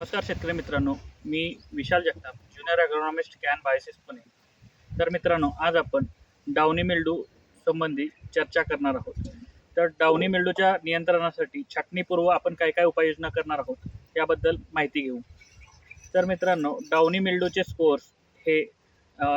नमस्कार शेतकरी मित्रांनो मी विशाल जगताप ज्युनियर ॲग्रोनॉमिस्ट कॅन बायसिस पुणे. तर मित्रांनो आज आपण डावणी मेल्डू संबंधी चर्चा करणार आहोत. तर डावणी मेल्डूच्या नियंत्रणासाठी छाटणीपूर्व आपण काय काय उपाययोजना करणार आहोत याबद्दल माहिती घेऊ. तर मित्रांनो डावणी मेल्डूचे स्कोर्स हे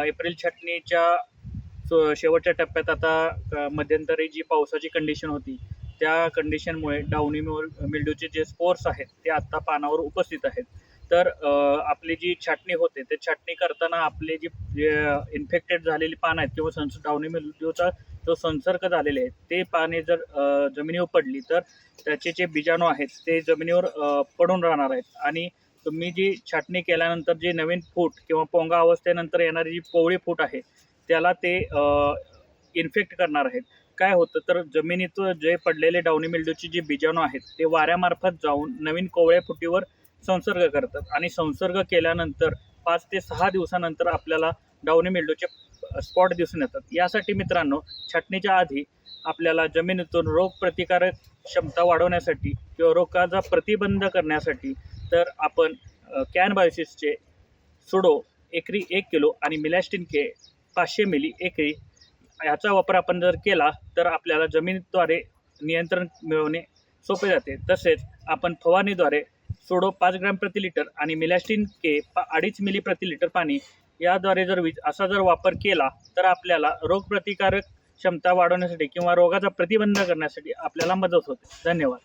एप्रिल छाटणीच्या शेवटच्या टप्प्यात आता मध्यंतरी जी पावसाची कंडिशन होती त्या कंडिशनमुळे डाउनी मोल मिल्डूचे जे स्पोर्स आहेत ते आत्ता पानावर उपस्थित आहेत. तर आपली जी छाटणी होते ते छाटणी करताना आपले जी इन्फेक्टेड झालेली पानं आहेत किंवा संस डावणी मिल्डूचा जो संसर्ग झालेले आहेत ते पाने जर जमिनीवर पडली तर त्याचे जे बीजाणू आहेत ते जमिनीवर पडून राहणार आहेत. आणि तुम्ही जी छाटणी केल्यानंतर जे नवीन फूट किंवा पोंगा अवस्थेनंतर येणारी जी पोवळी फूट आहे त्याला ते इन्फेक्ट करणार आहेत. काय होतं तर जमिनीतून जे पडलेले डावणी मिल्डूची जी बीजाणू आहेत ते वाऱ्यामार्फत जाऊन नवीन कोवळ्या फुटीवर संसर्ग करतात. आणि संसर्ग केल्यानंतर पाच ते सहा दिवसानंतर आपल्याला डावणी मिल्डूचे स्पॉट दिसून येतात. यासाठी मित्रांनो छाटणीच्या आधी आपल्याला जमिनीतून रोगप्रतिकारक क्षमता वाढवण्यासाठी किंवा रोगाचा प्रतिबंध करण्यासाठी तर आपण कॅन बायोसिसचे सुडो एकरी एक किलो आणि मिलॅस्टिन के पाचशे मिली एकरी ह्याचा वापर आपण जर केला तर आपल्याला जमिनीद्वारे नियंत्रण मिळवणे सोपे जाते. तसेच आपण फवारणीद्वारे सोडो पाच ग्रॅम प्रति लिटर आणि मिलॅस्टिन के पा अडीच मिली प्रति लिटर पाणी याद्वारे जर वीज असा जर वापर केला तर आपल्याला रोगप्रतिकारक क्षमता वाढवण्यासाठी किंवा रोगाचा प्रतिबंध करण्यासाठी आपल्याला मदत होते. धन्यवाद.